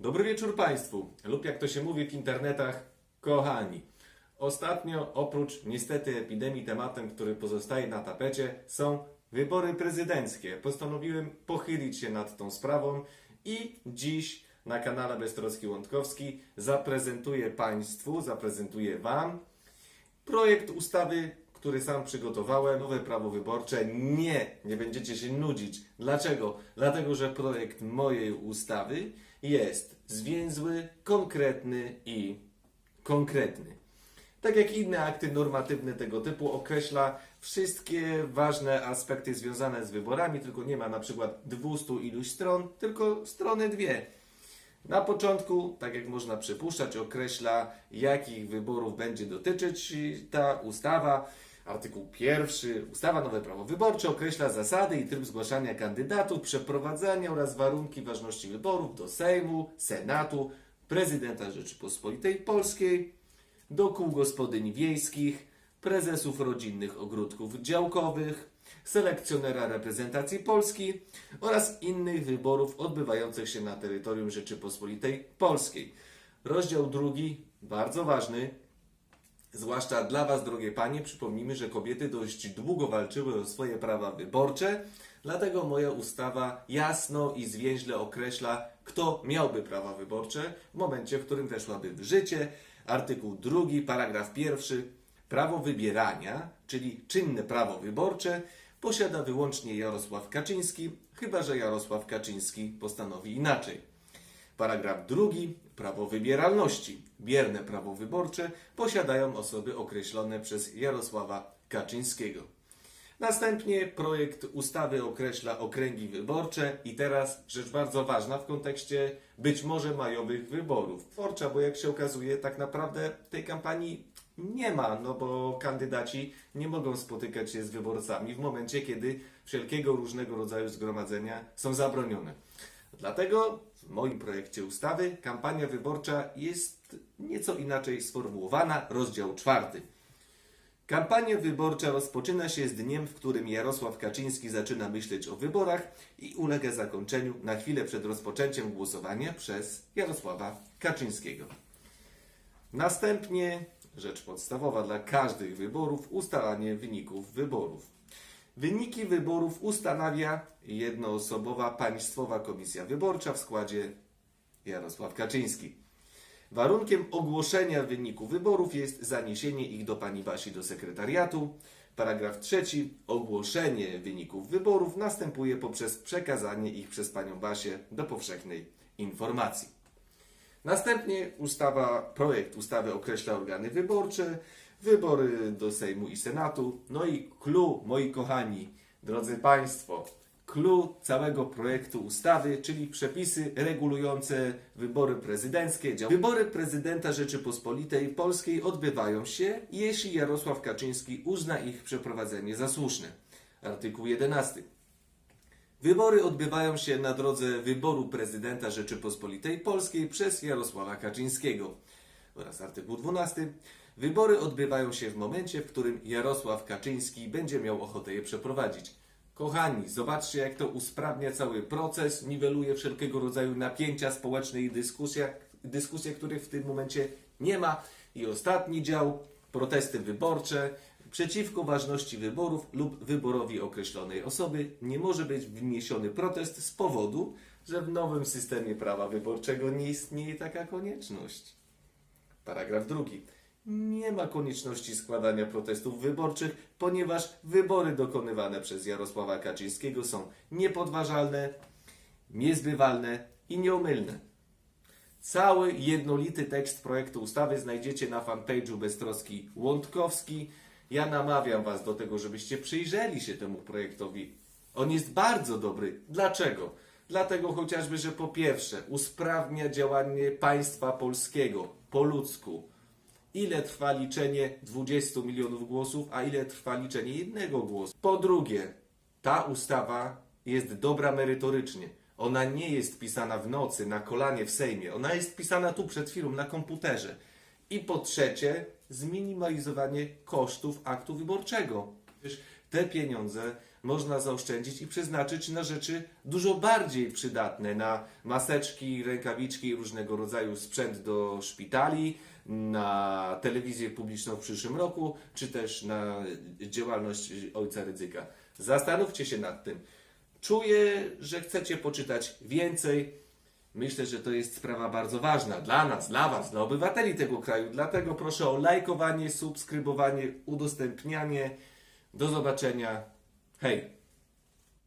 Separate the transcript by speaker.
Speaker 1: Dobry wieczór Państwu, lub jak to się mówi w internetach, kochani. Ostatnio, oprócz niestety epidemii, tematem, który pozostaje na tapecie, są wybory prezydenckie. Postanowiłem pochylić się nad tą sprawą i dziś na kanale Beztroski Łądkowski zaprezentuję Państwu, zaprezentuję Wam projekt ustawy, który sam przygotowałem, nowe prawo wyborcze. Nie, nie będziecie się nudzić. Dlaczego? Dlatego, że projekt mojej ustawy jest zwięzły, konkretny i konkretny. Tak jak inne akty normatywne tego typu określa wszystkie ważne aspekty związane z wyborami, tylko nie ma na przykład 200 iluś stron, tylko strony dwie. Na początku, tak jak można przypuszczać, określa, jakich wyborów będzie dotyczyć ta ustawa. Artykuł pierwszy. Ustawa Nowe Prawo Wyborcze określa zasady i tryb zgłaszania kandydatów, przeprowadzania oraz warunki ważności wyborów do Sejmu, Senatu, Prezydenta Rzeczypospolitej Polskiej, do kół gospodyń wiejskich, prezesów rodzinnych ogródków działkowych, selekcjonera reprezentacji Polski oraz innych wyborów odbywających się na terytorium Rzeczypospolitej Polskiej. Rozdział drugi, bardzo ważny, zwłaszcza dla Was, drogie panie, przypomnijmy, że kobiety dość długo walczyły o swoje prawa wyborcze, dlatego moja ustawa jasno i zwięźle określa, kto miałby prawa wyborcze w momencie, w którym weszłaby w życie. Artykuł drugi, paragraf pierwszy. Prawo wybierania, czyli czynne prawo wyborcze, posiada wyłącznie Jarosław Kaczyński, chyba że Jarosław Kaczyński postanowi inaczej. Paragraf drugi. Prawo wybieralności. Bierne prawo wyborcze posiadają osoby określone przez Jarosława Kaczyńskiego. Następnie projekt ustawy określa okręgi wyborcze i teraz rzecz bardzo ważna w kontekście być może majowych wyborów. Wyborcza, bo jak się okazuje, tak naprawdę tej kampanii nie ma, no bo kandydaci nie mogą spotykać się z wyborcami w momencie, kiedy wszelkiego różnego rodzaju zgromadzenia są zabronione. Dlatego w moim projekcie ustawy kampania wyborcza jest nieco inaczej sformułowana. Rozdział czwarty. Kampania wyborcza rozpoczyna się z dniem, w którym Jarosław Kaczyński zaczyna myśleć o wyborach i ulega zakończeniu na chwilę przed rozpoczęciem głosowania przez Jarosława Kaczyńskiego. Następnie rzecz podstawowa dla każdych wyborów ustalanie wyników wyborów. Wyniki wyborów ustanawia jednoosobowa Państwowa Komisja Wyborcza w składzie Jarosław Kaczyński. Warunkiem ogłoszenia wyniku wyborów jest zaniesienie ich do pani Basi do sekretariatu. Paragraf trzeci. Ogłoszenie wyników wyborów następuje poprzez przekazanie ich przez panią Basię do powszechnej informacji. Następnie ustawa, projekt ustawy określa organy wyborcze, wybory do Sejmu i Senatu. No i clue, moi kochani, drodzy Państwo, clue całego projektu ustawy, czyli przepisy regulujące wybory prezydenckie. Wybory prezydenta Rzeczypospolitej Polskiej odbywają się, jeśli Jarosław Kaczyński uzna ich przeprowadzenie za słuszne. Artykuł 11. Wybory odbywają się na drodze wyboru prezydenta Rzeczypospolitej Polskiej przez Jarosława Kaczyńskiego. Oraz artykuł 12. Wybory odbywają się w momencie, w którym Jarosław Kaczyński będzie miał ochotę je przeprowadzić. Kochani, zobaczcie jak to usprawnia cały proces, niweluje wszelkiego rodzaju napięcia społeczne i dyskusja, dyskusje, których w tym momencie nie ma. I ostatni dział, protesty wyborcze. Przeciwko ważności wyborów lub wyborowi określonej osoby nie może być wniesiony protest z powodu, że w nowym systemie prawa wyborczego nie istnieje taka konieczność. Paragraf drugi. Nie ma konieczności składania protestów wyborczych, ponieważ wybory dokonywane przez Jarosława Kaczyńskiego są niepodważalne, niezbywalne i nieomylne. Cały jednolity tekst projektu ustawy znajdziecie na fanpage'u Beztroski Łądkowski. Ja namawiam Was do tego, żebyście przyjrzeli się temu projektowi. On jest bardzo dobry. Dlaczego? Dlatego chociażby, że po pierwsze usprawnia działanie państwa polskiego po ludzku. Ile trwa liczenie 20 milionów głosów, a ile trwa liczenie jednego głosu? Po drugie, ta ustawa jest dobra merytorycznie. Ona nie jest pisana w nocy na kolanie w Sejmie. Ona jest pisana tu przed chwilą na komputerze. I po trzecie, zminimalizowanie kosztów aktu wyborczego. Te pieniądze można zaoszczędzić i przeznaczyć na rzeczy dużo bardziej przydatne, na maseczki, rękawiczki, różnego rodzaju sprzęt do szpitali, na telewizję publiczną w przyszłym roku, czy też na działalność ojca Rydzyka. Zastanówcie się nad tym. Czuję, że chcecie poczytać więcej. Myślę, że to jest sprawa bardzo ważna dla nas, dla Was, dla obywateli tego kraju. Dlatego proszę o lajkowanie, subskrybowanie, udostępnianie. Do zobaczenia. Hej!